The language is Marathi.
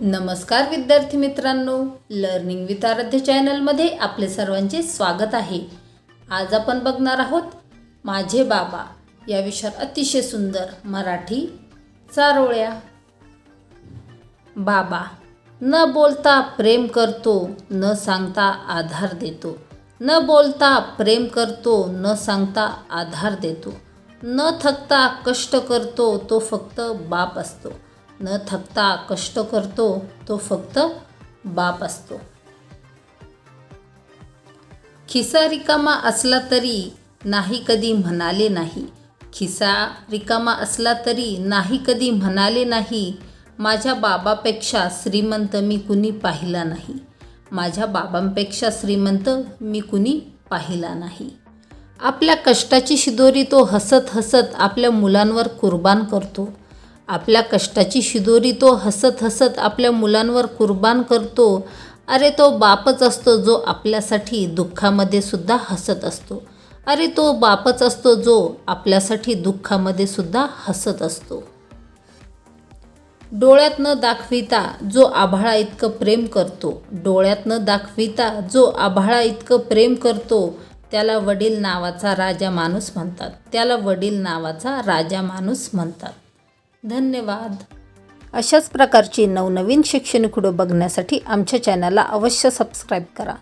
नमस्कार विद्यार्थी मित्रांनो लर्निंग विथ आराध्य चॅनलमध्ये आपले सर्वांचे स्वागत आहे. आज आपण बघणार आहोत माझे बाबा या विषयावर अतिशय सुंदर मराठी चारोळ्या. बाबा न बोलता प्रेम करतो न सांगता आधार देतो. न बोलता प्रेम करतो न सांगता आधार देतो. न थकता कष्ट करतो तो फक्त बाप असतो. न थकता कष्ट करतो तो फक्त बाप असतो. खिसा रिकामा असला तरी नाही कधी म्हणाले नाही. खिसा रिकामा असला तरी नाही कधी म्हणाले नाही. माझ्या बाबापेक्षा श्रीमंत मी कुणी पाहिला नाही. माझ्या बाबांपेक्षा श्रीमंत मी कुणी पाहिला नाही. आपल्या कष्टाची शिदोरी तो हसत हसत आपल्या मुलांवर कुर्बान करतो. आपल्या कष्टाची शिदोरी तो हसत हसत आपल्या मुलांवर कुर्बान करतो. अरे तो बापच असतो जो आपल्यासाठी दुःखामध्ये सुद्धा हसत असतो. अरे तो बापच असतो जो आपल्यासाठी दुःखामध्ये सुद्धा हसत असतो. डोळ्यात न दाखविता जो आभाळा इतकं प्रेम करतो. डोळ्यात न दाखविता जो आभाळा इतकं प्रेम करतो. त्याला वडील नावाचा राजा माणूस म्हणतात. त्याला वडील नावाचा राजा माणूस म्हणतात. धन्यवाद. अशाच प्रकारची नवनवीन शैक्षणिक व्हिडिओ बघण्यासाठी आमच्या चॅनलला अवश्य सबस्क्राईब करा.